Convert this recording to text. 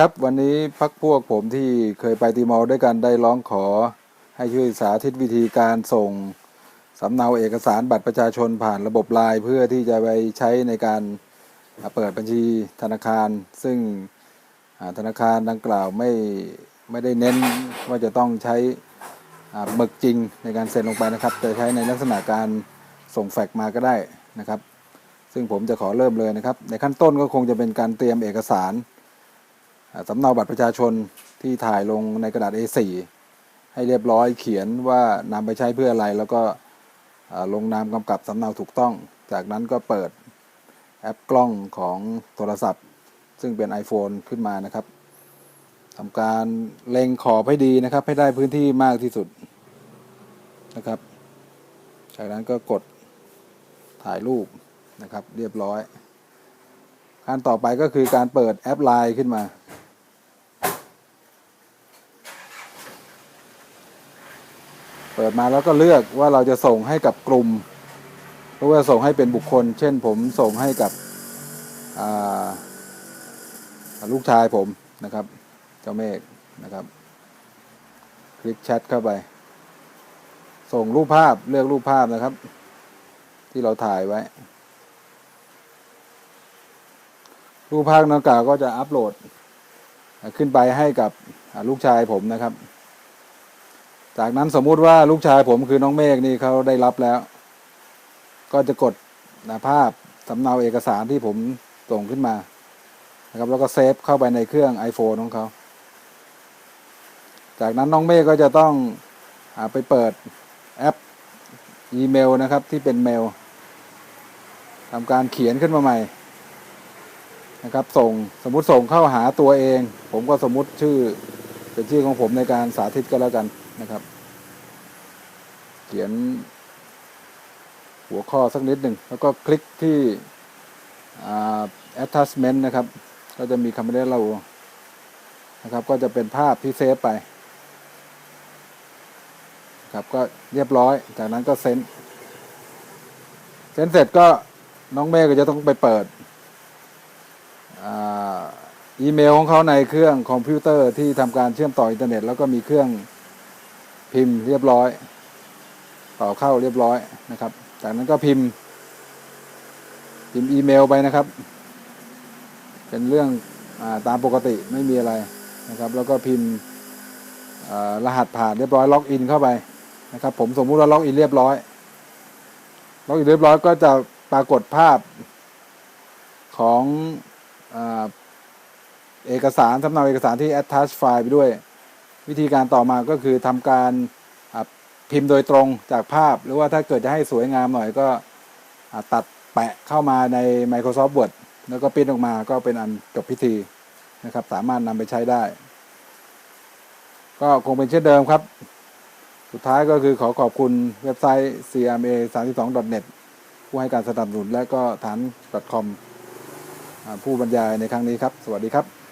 ครับ วันนี้พักพวกผมที่เคยไปตีมอลด้วยกันได้ร้องขอ ให้ช่วยสาธิตวิธีการส่งสำเนาเอกสารบัตรประชาชนผ่านระบบไลน์เพื่อที่จะไปใช้ในการเปิดบัญชีธนาคาร ซึ่งธนาคารดังกล่าวไม่ไม่ได้เน้นว่าจะต้องใช้หมึกจริงในการเซ็นลงไปนะครับ จะใช้ในลักษณะการส่งแฟกซ์มาก็ได้นะครับ ซึ่งผมจะขอเริ่มเลยนะครับ ในขั้นต้นก็คงจะเป็นการเตรียมเอกสาร สำเนาบัตรประชาชนที่ถ่ายลงในกระดาษ A4 ให้เรียบร้อยเขียนว่านำไปใช้เพื่ออะไร แล้วก็ลงนามกำกับสำเนาถูกต้อง จากนั้นก็เปิดแอปกล้องของโทรศัพท์ ซึ่งเป็น iPhone ขึ้นมานะครับทำการเล็งขอบให้ดีนะครับ ให้ได้พื้นที่มากที่สุดนะครับ จากนั้นก็กดถ่ายรูปนะครับ เรียบร้อยขั้นต่อไปก็คือการเปิดแอปไลน์ขึ้นมา เปิดมาแล้วก็เลือกว่าเราจะส่งให้กับกลุ่มหรือว่าส่งให้เป็นบุคคล เช่นผมส่งให้กับลูกชายผมนะครับ เจ้าเมฆนะครับ คลิกแชทเข้าไป ส่งรูปภาพเลือกรูปภาพนะครับ ที่เราถ่ายไว้ รูปภาพนังกล่าวก็จะอัปโหลดขึ้นไปให้กับลูกชายผมนะครับ จากนั้นสมมุติว่าลูกชายผมคือน้องเมฆนี่เขาได้รับแล้ว ก็จะกดภาพสำเนาเอกสารที่ผมส่งขึ้นมานะครับ แล้วก็เซฟเข้าไปในเครื่อง iPhone ของเขา จากนั้นน้องเมฆก็จะต้องอไปเปิดแอปอีเมลนะครับที่เป็นเมลทำการเขียนขึ้นมาใหม่นะครับ ส่งสมมุติส่งเข้าหาตัวเอง ผมก็สมมุติชื่อ เป็นชื่อของผมในการสาธิตก็แล้วกันนะครับ เขียน หัวข้อสักนิดหนึ่งแล้วก็คลิกที่ attachment นะครับ ก็จะมีคำเรียกเรานะครับ ก็จะเป็นภาพที่เซฟไปครับก็เรียบร้อย จากนั้นก็เซ็นเซ็นเสร็จก็น้องเมฆก็จะต้องไปเปิด อีเมลของเขาในเครื่องคอมพิวเตอร์ที่ทำการเชื่อมต่ออินเทอร์เน็ต แล้วก็มีเครื่องพิมพ์เรียบร้อย ต่อเข้าเรียบร้อยนะครับ จากนั้นก็พิมพ์ พิมพ์อีเมลไปนะครับ เป็นเรื่องอาตามปกติไม่มีอะไรนะครับ แล้วก็พิมพ์รหัสผ่านเรียบร้อยล็อกอินเข้าไปนะครับ ผมสมมุติว่าล็อกอินเรียบร้อยล็อกอินเรียบร้อยก็จะปรากฏภาพของ เอกสารสำเนาเอกสารที่ attach file ไปด้วย วิธีการต่อมาก็คือทำการพิมพ์โดยตรงจากภาพ หรือว่าถ้าเกิดจะให้สวยงามหน่อยก็ตัดแปะเข้ามาใน Microsoft Word แล้วก็ปริ้นออกมาก็เป็นอันจบพิธีนะครับ สามารถนำไปใช้ได้ ก็คงเป็นเช่นเดิมครับ สุดท้ายก็คือขอขอบคุณเว็บไซต์ cma 3 2 net ผู้ให้การสนับสนุนและก็ฐาน .com ผู้บรรยายในครั้งนี้ครับ สวัสดีครับ